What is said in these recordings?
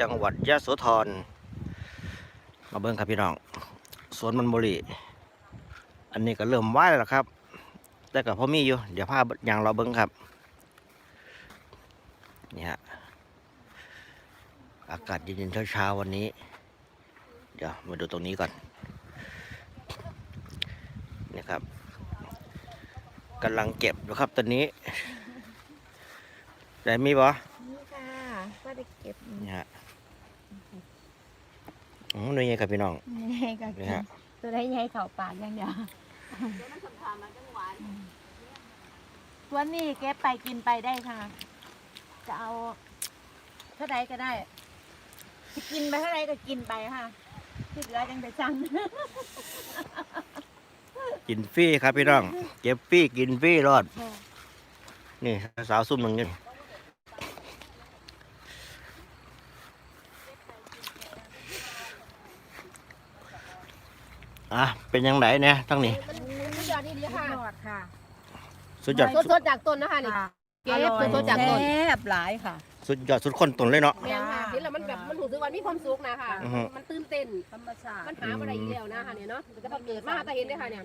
จังหวัดยะโสธรมาเบิ้งครับพี่น้องสวนมันบุรีอันนี้ก็เริ่มไหว้แล้วล่ะครับ แต่กับพ่อมีอยู่ เดี๋ยวพาอย่างเราเบิ้งครับนี่ฮะอากาศเย็นๆเช้าๆวันนี้ เดี๋ยวมาดูตรงนี้ก่อนนี่ครับกำลังเก็บอยู่ครับตอนนี้ได้มีบ่นี่ค่ะว่าจะเก็บนี่ฮะ อืมนี่ไงครับพี่น้องยังไงก็กินี่นฮะ ตัวได้ยังไงเข่าปากอย่างเดียววันนี้เก็บไปกินไปได้ค่ะ จะเอาเท่าใดก็ได้จะกินไปเท่าใดก็กินไปค่ะที่เหลือยังไปสั่งกินฟรีครับพี่น้อง เก็บฟรีกินฟรีรอด นี่สาวซุ่มหนึ่งนี่ อะเป็นยังไงเนี่ยทั้งนี้ สุดยอดนี่ดีค่ะยอดค่ะสุดยอดสดๆจากต้นนะคะนี่เก็บสดๆจากต้นแซ่บหลายค่ะ สุดยอดสุดคนตนเลยเนาะ แม่นค่ะเห็นแล้วมันแบบมันรู้สึกว่ามีความสุขนะคะอือฮึ มันตื่นเต้น ธรรมชาติมันหาอะไรอีกแล้วนะคะเนี่ยเนาะแต่พอเกิดมาแต่เห็นได้ค่ะเนี่ย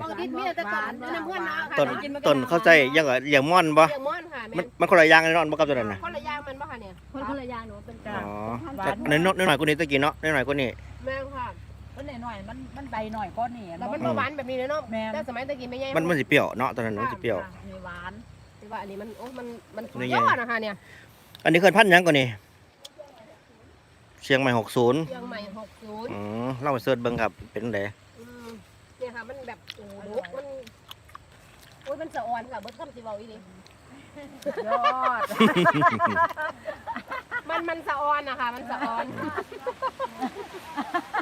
ปกติมีแต่ต้นน้ำเพื่อนนะค่ะต้นต้นเข้าใจยังไงเลี้ยงม่อนบ่เลี้ยงม่อนค่ะมัแม่นมันคนละอย่างเลยเนาะบ่กับตัวนั้นนะคนละอย่างมันป่ะค่ะเนี่ยคนคนละอย่างหนูเป็นอ๋จ้าอแต่น้อยๆน้อยๆกว่านี้ตะกี้เนาะน้อยๆกว่านี้แม่นค่ะ มันหน่อยๆมันมันใบหน่อยก็นี่แล้วมันบ่หวานแบบนี้เลยเนาะแม่น แต่สมัยตะกี้ไม่ใหญ่มันมันสิเปรี้ยวเนาะตอนนั้นมันสิเปรี้ยว มีหวานแต่ว่าอันนี้มันโอ้มันมันสุดนี่ยไงอดนะคะเนี่ยอันนี้เคยพันธุ์หยังกว่านี้เชียงใหม่หกศูนย์เชียงใหม่60อืมเล่าไปเสิร์ชเบิ่งครับ เป็นไงอืมเนี่ยค่ะมันแบบโอ้โหมันโอ้ยมันสะออนค่ะเบิดคำสิเว้าอีนี่ยอดมันมันสะออนนะคะมันสะออนไปไป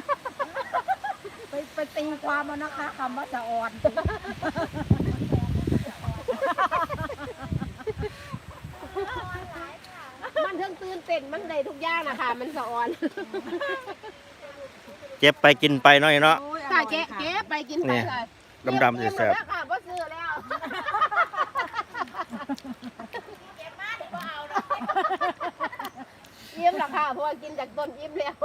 ตีความเอานะคะคำว่าจะอ่อน มันเทิงตื่นเต้นมันได้ทุกอย่างนะคะมันสะออนเจ็บไปกินไปเนาะเนาะค่ะแกะแกะไปกินไปเนี่ยค่ะดำๆเก็บแซ่บเก็แล้วค่ะบ่ซื้อแล้วอิ่มแล้วค่ะเพราะว่ากินจากต้นอิ่มแล้ว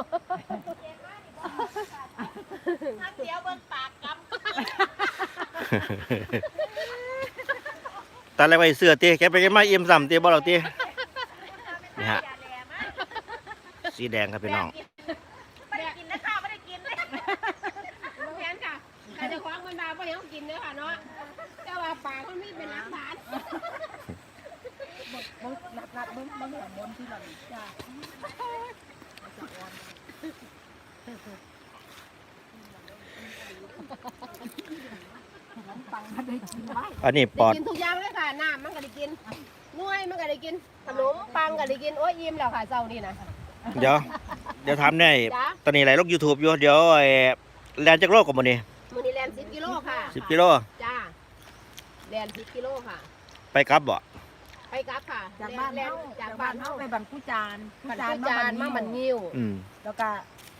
ตอนแรกไปเสื้อตีแกไปแกมาเอี่ยมซ้ำตีบ่เราตีนี่ฮะสีแดงครับพี่น้องไม่ได้กินนะค่ะไม่ได้กินเลยแทนค่ะแต่เจะคว้าของมันมาเพราะยังกินเนื้อค่ะเนาะแต่ว่าปากมันไม่เป็นรักฐานมึงนัดนัดมึงมึงหัวบนที่เราจ้า อันนี้ปได้อดกินทุกอย่างเลยค่ะน้ำมันก็ได้กินนวยมันก็ได้กินขนมปังก็ได้กินโอ้ยอิ่มแล้วค่ะเจ้านี่นะเดี๋ยวเดี๋ยวถามได้จ้าตอนนี้ไหลลกยูทูบอยู่เดี๋ยวไอ้แลนจากโลกกับมันนี่มือนี้แลนสิบกิโลค่ะสิบกิโลจ้าแลนสิบกิโลค่ะ ไปกลับบ่ไปกลับค่ะจากบ้านแลเฮานจากจากบ้าบ้านนเฮาเฮาไปบันผู้จานบันทุจานมามันนิ้วอืมแล้วก็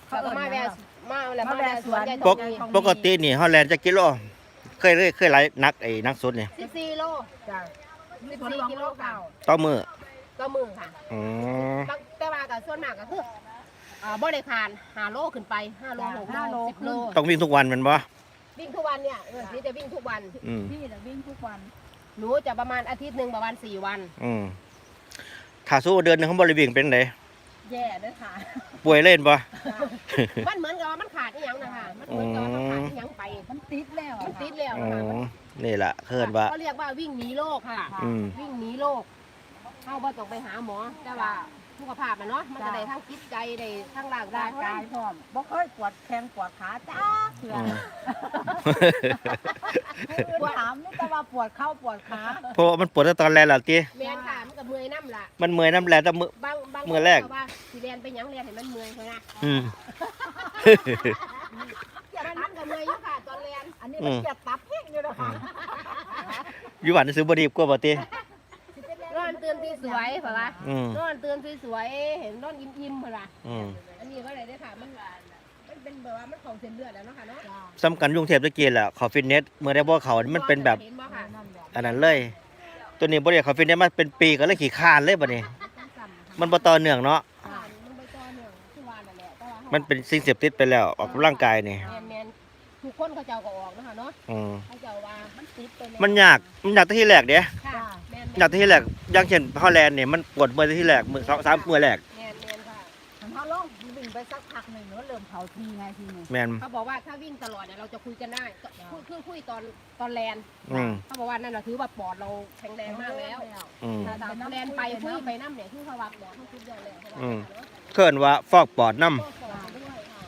เขาก็มาแวะมาแล้วมามาแวะแวะสสววนนยายปทกองดีปกตินี่เฮาแลนจากกิโล เคยเคยไหลนักไอ้นักสุดนี่สิบสี่โลจ้าสิบสี่กิโลค่ะต่อมือก็มือค่ะอืมบางแต่ว่ากับส่วนมากก็คืออ่าบ่ได้คานห้าโลขึ้นไปห้าโลหกโลสิบโลต้องวิ่งทุกวันแมันบ่วิ่งทุกวันเนี่ยเออพี่จะวิ่งทุกวัน อืมพี่น่ะวิ่งทุกวันหนูจะประมาณอาทิตย์หนึ่งประมาณสี่วัน อืมถ้าสู้เดือนหนึงเขาบ่ได้วิ่งเป็นได แย่ด้วยค่ะ ป่วยเล่นบ่มันเหมือนกับว่ามันขาดอีหยังนะคะมันเหมือนกับว่ามันขาดอีหยังไป มันติดแล้วมันติดแล้วอ๋นะคะอนี่ล่ะเคินว่า เขาเรียกว่าวิ่งหนีโรคค่ะ อืม วิ่งหนีโรคเข้าบ่ต้องไปหาหมอแต่ว่า สุขภาพมันเนาะมันจะได้ทั้งจิตใจได้ทั้งร่างการ่ายงกายพร้อมบ่เคยปวดแข้งปวดขาจ้าเถื่ออืมปวดถามนี่แต่ว่าปวดเข้าปวดขาเพราะว่ามันปวดตั้งตอนแรกล่ะติแม่นค่ะมันก็เมื่อยน้ำล่ะมันเมื่อยน้ำแลแต่มือ บางบางมื้อแรก คนว่าสิเรียนไปหยังเรียนให้มันเมื่อยเท่านะอืม มันมันก็เมื่อยอยู่ค่ะตอนเรียนอันนี้มันเกียดตับเพ่งอยู่นะคะอยู่บ้านซื้อบ่ดีกว่าบ่ตินอน ตื่นที่สวยเปล่าล่ะอืม นอนตื่นที่สวยเห็นนอนยิ้มๆเปล่าล่ะอืมอันนี้ก็เลยได้อค่ะมันมันเป็นแบบว่ามันของเส้นเลือดแล้วเนาะค่ะเนาะสำคัญกรุงเทพตะกี้แหละเขาฟิตเนสเมื่อได้บ่เขานี่มันเป็นแบบเห็นบ่ค่ะนั่นแหละอันนั้นเลย ตัวนี้บ่ได้เขาฟิตเนสมาเป็นปีก็เลยขี้คร้านเลยบัดนี้ มันบ่ต่อเนื่องเนาะค่ะมันไม่มันเป็นสิ่งเสพติดไปแล้วออกกำลังกายนี่ แมนแมน ทุกคนเขาเจ้าก็ออกนะคะเนาะอืมเขาเจ้าว่ามันติดไปแล้วมันยากมันยากที่แรกเด้ค่ะแมนยากที่แรกอย่างเช่นฮอลแลนด์เนี่ยมันปวดเมื่อที่แรกมือสองสามมือแรกแมนแมนค่ะทำเขาลงวิ่งไปสักพักหนึ่งเนอะเริ่มเผาทีไงทีหนึงแมนเขาบอกว่าถ้าวิ่งตลอดเนี่ยเราจะคุยกันได้ก็คุยคุยคุยตอนตอนแลนอืมเขาบอกว่านั่นเราถือว่าปอดเราแข็งแรงมากแล้วอืมถ้าตามแลนไปคุยไปน้ำเนี่ยคือเขาวัดหมอเขาคุยเยอะเลยเขาว่าอืมเนาะเกินว่าฟอกปอดน้ก็ปอดด้วยค่ะ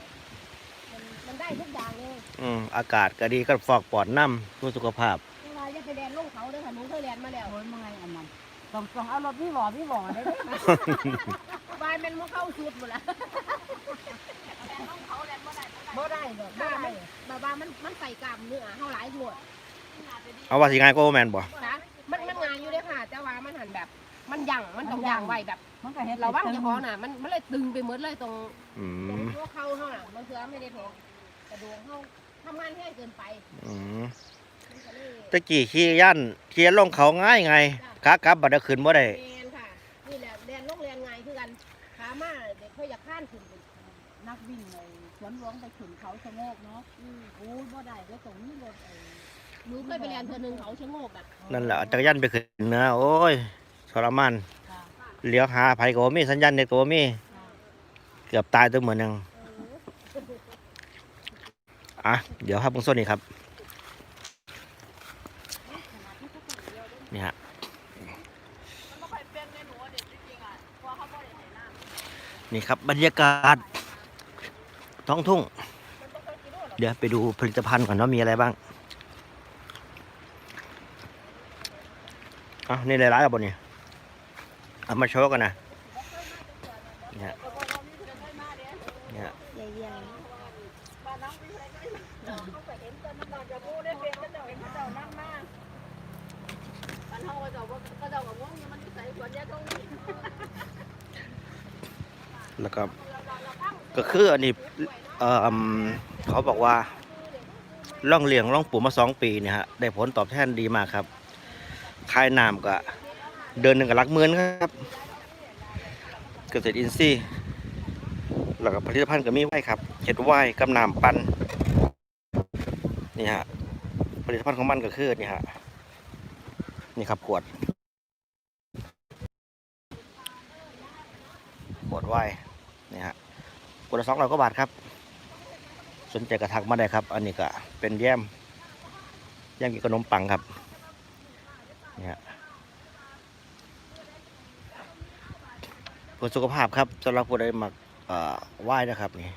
มันมันได้ทุก อย่างเลยำอืมอากาศก็ดีก็ฟอกปอดน้ำเพื่อสุขภาพเวลาจะไปแลนลงเขาเด้อค่ะหนูเคยแลนมาแล้วโอ้ยเมื่อยอันนั้นต้องต้องเอารถพี่หวอพี่หวอได้ไหมวายมันมาเข้าสุดหมดแล้วบ่ได้หรอกบ่บ้าได้มันแบบว่ามันมันใส่กล้ามเนื้อเท่าหลายหัวดเอาว่าสิง่ายก็แมนบ่นะมันมันงานอยู่เลยค่ะ แต่ว่ามันหันแบบ มันยั่งมันต้องยั่งไว้แบบมันก็เฮ็ดเราว่างเฉพาะน่ะมันมันเลยตึงไปหมดเลยตรงอืตรงมหัวเข่าเท่าน่ะมันคือไม่ได้แพงกระดูกเข่า ทำงานแห้งเกินไปอืมมันก็เลยตะกี้ขี่ย่านขี่ลงเขาง่ายไงขากลับบัดเดยวขึ้นบ่ได้แมนค่ะ นี่แหละเรียนโรงเรียนไงคือกันขามาเด็กเขาอยากข้านขึ้นไปนักวิ่งเลยสวนหลวงไปขึ้นเขาชะโงกเนาะโอ้ยบ่ได้แล้วตรงนี้รถไอ้หนูเคยไปเรียนเธอหนึ่งเขาชะโงกอะนั่นแหละเอาจักรยานไปขึ้นเนื้อโอ้ยทรมานค่ะเลี้ยวหาไผก็บ่มีสัญญาณเน็ตก็บ่มีเกือบตายตัวเหมือนหนึง อะ เดี๋ยวครับเบื้องต้นนี้ครับ นี่ฮะนี่ครับบรรยากาศ ท้องทุ่ง เดี๋ยวไปดูผลิตภัณฑ์ก่อนว่ามีอะไรบ้างอะนี่หลายๆกับบนนี่เอามาโชว์กันนะเนี่ยเนี่ย ใหญ่ แล้วก็ก็คืออันนี้เขาบอกว่าล่องเลี้ยงล่องปลูกมาสองปีเนี่ยฮะได้ผลตอบแทนดีมากครับคายน้ำก็เดือนหนึ่งกับลักหมื่นครับ เกษตรอินทรีย์แล้วก็ผลิตภัณฑ์ก็มีไว้ครับเห็ดไว้กับน้ำปัน นี่ฮะผลิตภัณฑ์ของมันก็คือนี่ฮะนี่ครับขวด ขวดไว้นี่ฮะขวดละสองร้อยกว่าบาทครับ สนใจกระทักมาได้ครับ อันนี้ก็เป็นแยมแยมกินขนมปังครับนี่ฮะเพื่อสุขภาพครับสำหรับผู้ใดมักไหว้นะครับนี่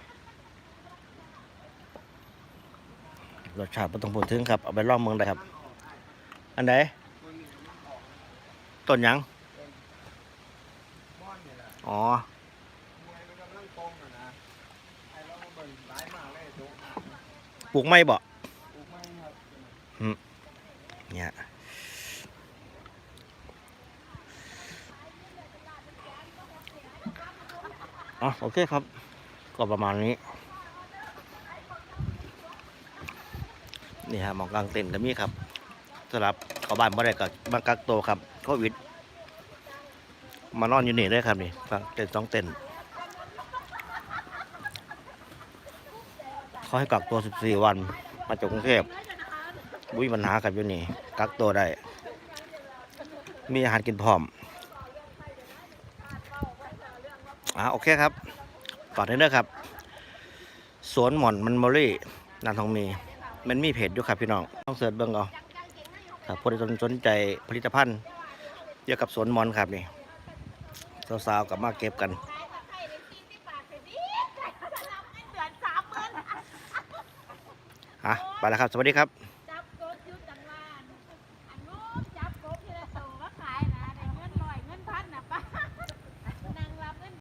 รสชาติไม่ต้องพูดถึงครับ เอาไปลองเมืองได้ครับ อันไหนต้นหยัง อ๋อ ปลูกไม่บ่เนี่ยอ๋อโอเคครับ ก็ประมาณนี้ นี่ฮะหมองกลางเต็นท์ก็มีครับสำหรับเขาบ้านบ่ได้กับมากักโตวครับโควิดมานอนอยู่นี่เลยครับนี่ฟังเต็นท์สองเต็นท์เขาให้กักตัว 14 วัน มาจากกรุงเทพวิปัญหากับอยู่นี่กักตัวได้ มีอาหารกินพร้อมอ่าโอเคครับฝากด้วยนะครับ สวนหม่อนมันมอรี่นานทองมี มันมีเพจด้วยครับพี่น้องต้องเสิร์ชเบิ้งเอาถ้าผู้ใดสนใจผลิตภัณฑ์เกี่ยวกับสวนมอนครับนี่สาวๆกับมาเก็บกันอะไปแล้วครับ สวัสดีครับ